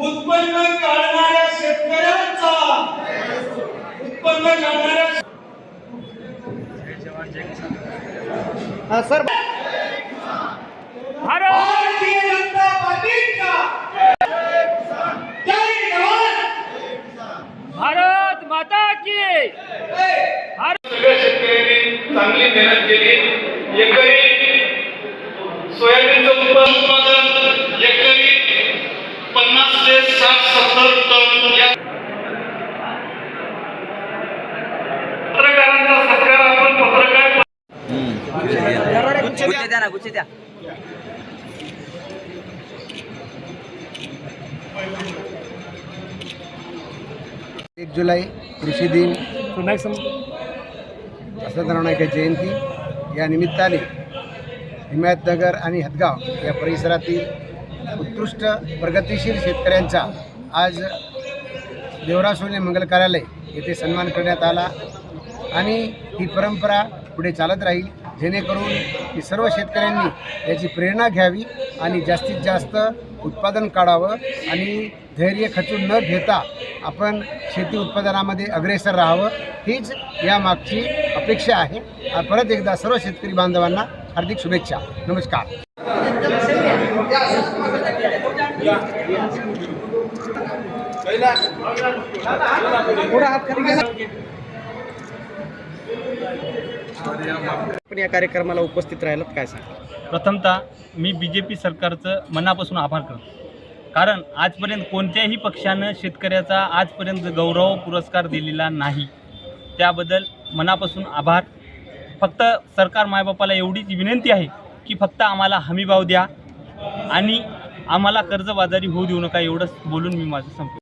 उत्पन्न काढणाऱ्या शेतकऱ्यांचा उत्पन्न काढणाऱ्या सर. की सगळ्या शेतकऱ्यांनी चांगली मेहनत केली. एकरी सोयाबीनचं उत्पादन एकरी पन्नास ते साठ सत्तर टन या पत्रकारांचा सत्कार आपण पत्रकार गुच्छे द्या ना गुच्छे द्या. एक जुलै कृषी दिन. वसंतराव नाईक जयंती. या निमित्ताने हिमायतनगर आणि हदगाव या परिसरातील उत्कृष्ट प्रगतिशील शेतकऱ्यांचा आज देवराव सोने मंगल कार्यालय येथे सन्मान करण्यात आला आणि ही परंपरा पुढे चालत राहील. जेणेकरून की सर्व शेतकऱ्यांनी याची प्रेरणा घ्यावी आणि जास्तीत जास्त उत्पादन काढावं आणि धैर्य खचून न घेता आपण शेती उत्पादनामध्ये अग्रेसर राहावं हीच यामागची अपेक्षा आहे. परत एकदा सर्व शेतकरी बांधवांना हार्दिक शुभेच्छा. नमस्कार. आपण या कार्यक्रमाला उपस्थित राहिलात काय सांगा प्रथमतः मी बी जे पी सरकारचं मनापासून आभार करतो. कारण आजपर्यंत कोणत्याही पक्षानं शेतकऱ्याचा आजपर्यंत गौरव पुरस्कार दिलेला नाही. त्याबद्दल मनापासून आभार. फक्त सरकार मायबापाला एवढीच विनंती आहे की फक्त आम्हाला हमीभाव द्या आणि आम्हाला कर्जबाजारी होऊ देऊ नका एवढंच बोलून मी माझं संपतो